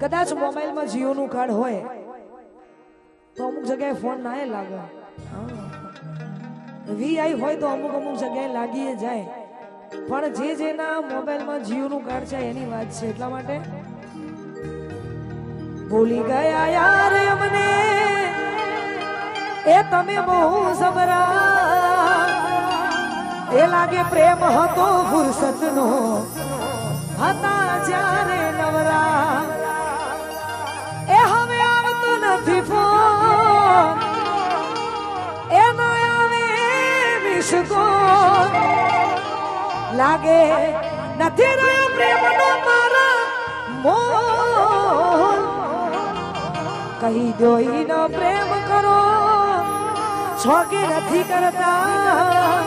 કદાચ મોબાઈલમાં જીઓનું કાર્ડ હોય, તો અમુક જગ્યાએ ફોન ના લાગે. વીઆઈ હોય તો અમુક અમુક જગ્યાએ લાગી જાય. પણ જે જેના મોબાઈલમાં જીઓનું કાર્ડ છે એની વાત છે એટલા માટે ભૂલી ગયા યાર અમને. એ તમે બહુ સબરા એ લાગે પ્રેમ હતો ફુરસતનો. હતા વિસકો લાગે નથી રહ્યો પ્રેમનો મારા મોલ. કહી દો ઈનો પ્રેમ કરો છો કે નથી કરતા.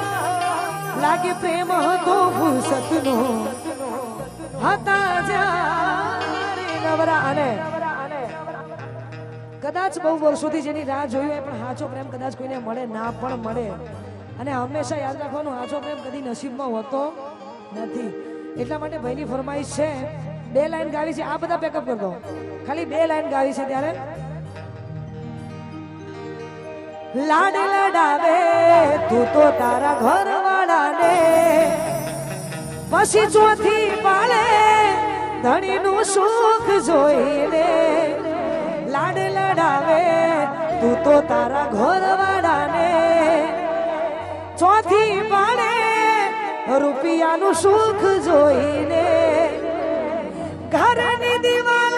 લાગે પ્રેમ હતો ફુરસતનો હતા જ્યારે નવરા અને કદાચ બહુ વર્ષોથી જેની રાહ જોઈ હોય, પણ સાચો પ્રેમ કદાચ કોઈને મળે, ના પણ મળે. અને હંમેશા યાદ રાખવાનું સાચો પ્રેમ કદી નસીબમાં હોતો નથી. એટલા માટે ભાઈની ફરમાઈશ છે, બે લાઈન ગાવી છે, આ બધા પેકઅપ કરી ખાલી બે લાઈન ગાવી છે ત્યારે. લાડ લડાવે, તું તો તારા ઘર વાળાને પછી ચોથી પાળે ધણીનું સુખ જોઈને. લાડ લડાવે, તું તો તારા ઘર રૂપિયાનું સુખ જોઈને ઘરની દિવાલ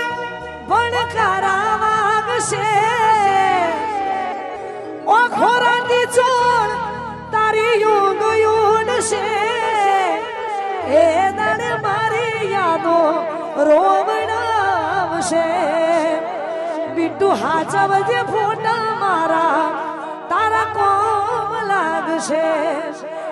પણ વાગશે ઓ ખોરાતી ચોર તારી યુગ યુડશે એ દળ મારી યાદો રોવડાવશે બીટુ હાચવજે ફોટા મારા, તારા કોમ લાગશે.